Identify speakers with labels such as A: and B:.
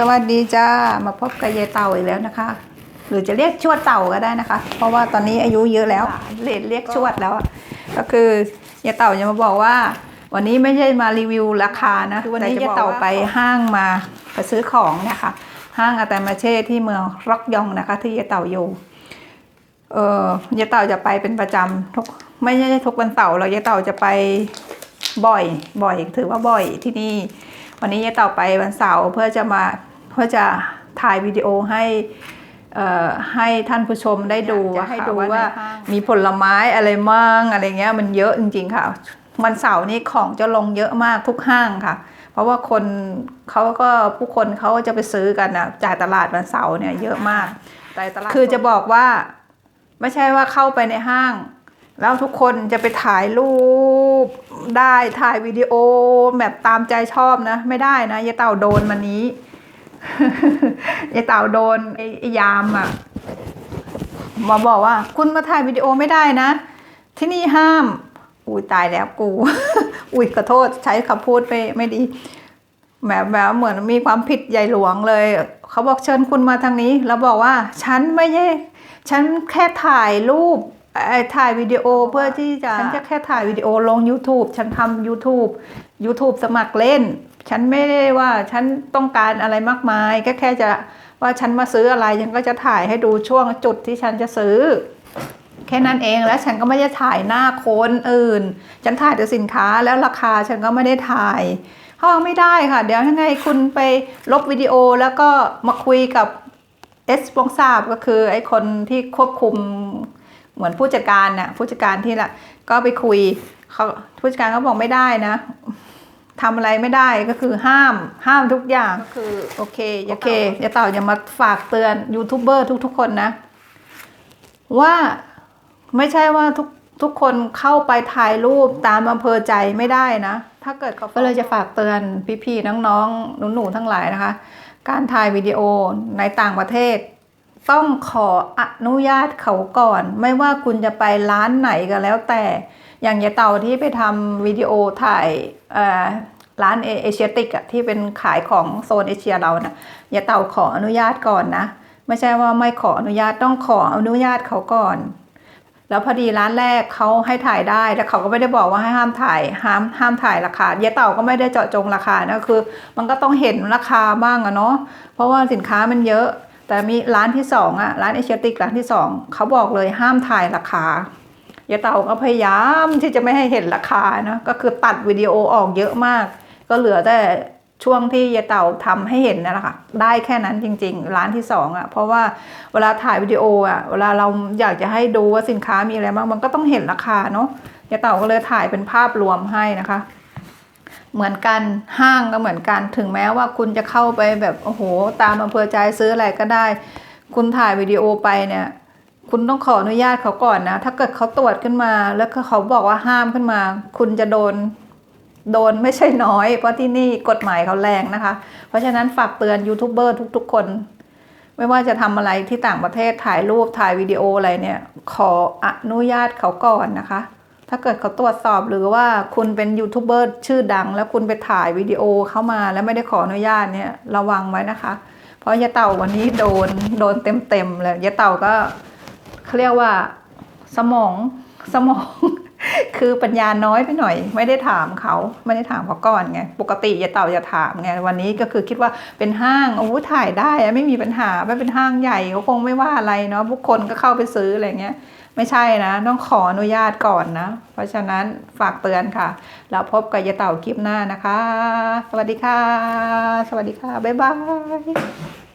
A: สวัสดีจ้า มาพบกับยายเต่าอีกแล้วนะคะ หรือจะเรียกชวดเต่าก็ได้นะคะ เพราะว่าตอนนี้อายุเยอะแล้วเรียกเรียกชวดแล้ว ก็คือยายเต่าจะมาบอกว่า วันนี้ไม่ใช่มารีวิวราคานะคือวันนี้ยายเต่าไปห้างมาไปซื้อของเนี่ยค่ะ ห้างอาตามาเช่ที่เมืองร็อกยองนะคะ ที่ยายเต่าอยู่เออยายเต่าจะไปเป็นประจำทุกไม่ใช่ทุกวันเสาร์เรายายเต่าจะไปบ่อยบ่อยถือว่าบ่อยที่นี่วันนี้ยายเต่าไปวันเสาร์เพื่อจะมา เพื่อจะถ่ายวิดีโอให้เอ่อให้ท่านผู้ชมได้ดู
B: อยากจะให้
A: ค่ะ
B: ดู
A: ว่า
B: ว่า
A: มีผลไม้อะไรมั่งอะไรเงี้ยมันเยอะจริง ๆ ค่ะ วันเสาร์นี้ของจะลงเยอะมากทุกห้างค่ะ เพราะว่าคนเขาก็ผู้คนเขาจะไปซื้อกันนะจากตลาดวันเสาร์เนี่ยเยอะมาก
B: แต่ตลาด
A: คือจะบอกว่าไม่ใช่ว่าเข้าไปในห้าง แล้วทุกคนจะไปถ่ายรูปได้ถ่ายวิดีโอแบบตามใจชอบนะ ไม่ได้นะยายเต่าโดนมันนี้ ยายเต่าโดนไอ้ยามอะมาบอกว่า คุณมาถ่ายวิดีโอไม่ได้นะ ที่นี่ห้าม อุ้ยตายแล้วกู อุ้ยขอโทษใช้คำพูดไม่ไม่ดีแบบแบบเหมือนมีความผิดใหญ่หลวงเลย เขาบอกเชิญคุณมาทางนี้ แล้วบอกว่า ฉันไม่ใช่ฉันแค่ถ่ายรูปถ่ายวิดีโอเพื่อที่จะ ฉันจะแค่ถ่ายวิดีโอลง YouTube ฉันทำ YouTube YouTube สมัครเล่น ฉันไม่ได้ว่าฉันต้องการอะไรมากมายก็แค่จะว่าฉันมาซื้ออะไรฉันก็จะถ่ายให้ดูช่วงจุดที่ฉันจะซื้อ แค่นั้นเองแล้วฉันก็ไม่ได้ถ่ายหน้าคนอื่น ฉันถ่ายแต่สินค้าแล้วราคาฉันก็ไม่ได้ถ่ายเขาบอกไม่ได้ค่ะ เดี๋ยวยังไงคุณไปลบวิดีโอแล้วก็มาคุยกับเอสปองซาบก็คือไอ้คนที่ควบคุมเหมือนผู้จัดการน่ะผู้จัดการที่ละก็ไปคุยเขาผู้จัดการเขาบอกไม่ได้นะ ทำอะไรไม่ได้ก็คือห้ามห้ามทุกอย่าง ก็คือ โอเคโอเคอย่าต่ออย่ามาฝากเตือนยูทูบเบอร์ทุก ๆ คนนะ ว่าไม่ใช่ว่าทุกทุกคนเข้าไปถ่ายรูปตามอำเภอใจไม่ได้นะ ถ้าเกิดเขาก็เลยจะฝากเตือนพี่ๆน้องๆหนูๆทั้งหลายนะคะ การถ่ายวิดีโอในต่างประเทศ ต้องขออนุญาตเขาก่อน ไม่ว่าคุณจะไปร้านไหนก็แล้วแต่อย่างยายเต่าที่ไปทำวิดีโอถ่ายเอ่อ ร้านเอเชียติกอะที่เป็นขายของโซนเอเชียเรานะยาเต่าขออนุญาตก่อนนะ ไม่ใช่ว่าไม่ขออนุญาตต้องขออนุญาตเขาก่อน แล้วพอดีร้านแรกเขาให้ถ่ายได้แต่เขาก็ไม่ได้บอกว่าให้ห้ามถ่ายห้ามห้ามถ่ายราคาเยาเต่าก็ไม่ได้เจาะจงราคานะคือ มันก็ต้องเห็นราคาบ้างอะเนาะเพราะว่าสินค้ามันเยอะ แต่มีร้านที่สองอะร้านเอเชียติกร้านที่สองเขาบอกเลยห้ามถ่ายราคายาเต่าก็พยายามที่จะไม่ให้เห็นราคานะก็คือตัดวิดีโอออกเยอะมาก ก็เหลือแต่ช่วงที่ยายเต่าทำให้เห็นนั่นแหละค่ะ ได้แค่นั้นจริง ๆ ร้านที่สองอะเพราะว่าเวลาถ่ายวิดีโออะเวลาเราอยากจะให้ดูว่าสินค้ามีอะไรบ้าง มันก็ต้องเห็นราคาเนาะยายเต่าก็เลยถ่ายเป็นภาพรวมให้นะคะ เหมือนกันห้างก็เหมือนกัน ถึงแม้ว่าคุณจะเข้าไปแบบโอ้โห ตามอำเภอใจซื้ออะไรก็ได้ คุณถ่ายวิดีโอไปเนี่ย คุณต้องขออนุญาตเขาก่อนนะ ถ้าเกิดเขาตรวจขึ้นมา แล้วเขาบอกว่าห้ามขึ้นมา คุณจะโดน โดนไม่ใช่น้อย เพราะที่นี่กฎหมายเขาแรงนะคะ เพราะฉะนั้นฝากเตือนยูทูบเบอร์ทุกๆคน ไม่ว่าจะทำอะไรที่ต่างประเทศถ่ายรูปถ่ายวิดีโออะไรเนี่ย ขออนุญาตเขาก่อนนะคะ ถ้าเกิดเขาตรวจสอบหรือว่าคุณเป็นยูทูบเบอร์ชื่อดัง แล้วคุณไปถ่ายวิดีโอเข้ามาแล้วไม่ได้ขออนุญาตเนี่ยระวังไว้นะคะ เพราะยาเต่าวันนี้โดนโดนเต็มๆเลยยาเต่าก็เขาเรียกว่าสมองสมอง คือปัญญาน้อยไปหน่อย ไม่ได้ถามเขาไม่ได้ถามเขาก่อนไงปกติยาเต่าจะถามไงวันนี้ก็คือคิดว่าเป็นห้างโอ้ถ่ายได้ไม่มีปัญหาไม่เป็นห้างใหญ่เขาคงไม่ว่าอะไรเนาะผู้คนก็เข้าไปซื้ออะไรเงี้ยไม่ใช่นะต้องขออนุญาตก่อนนะ เพราะฉะนั้นฝากเตือนค่ะแล้วพบกับยาเต่าคลิปหน้านะคะ สวัสดีค่ะ สวัสดีค่ะ บ๊ายบาย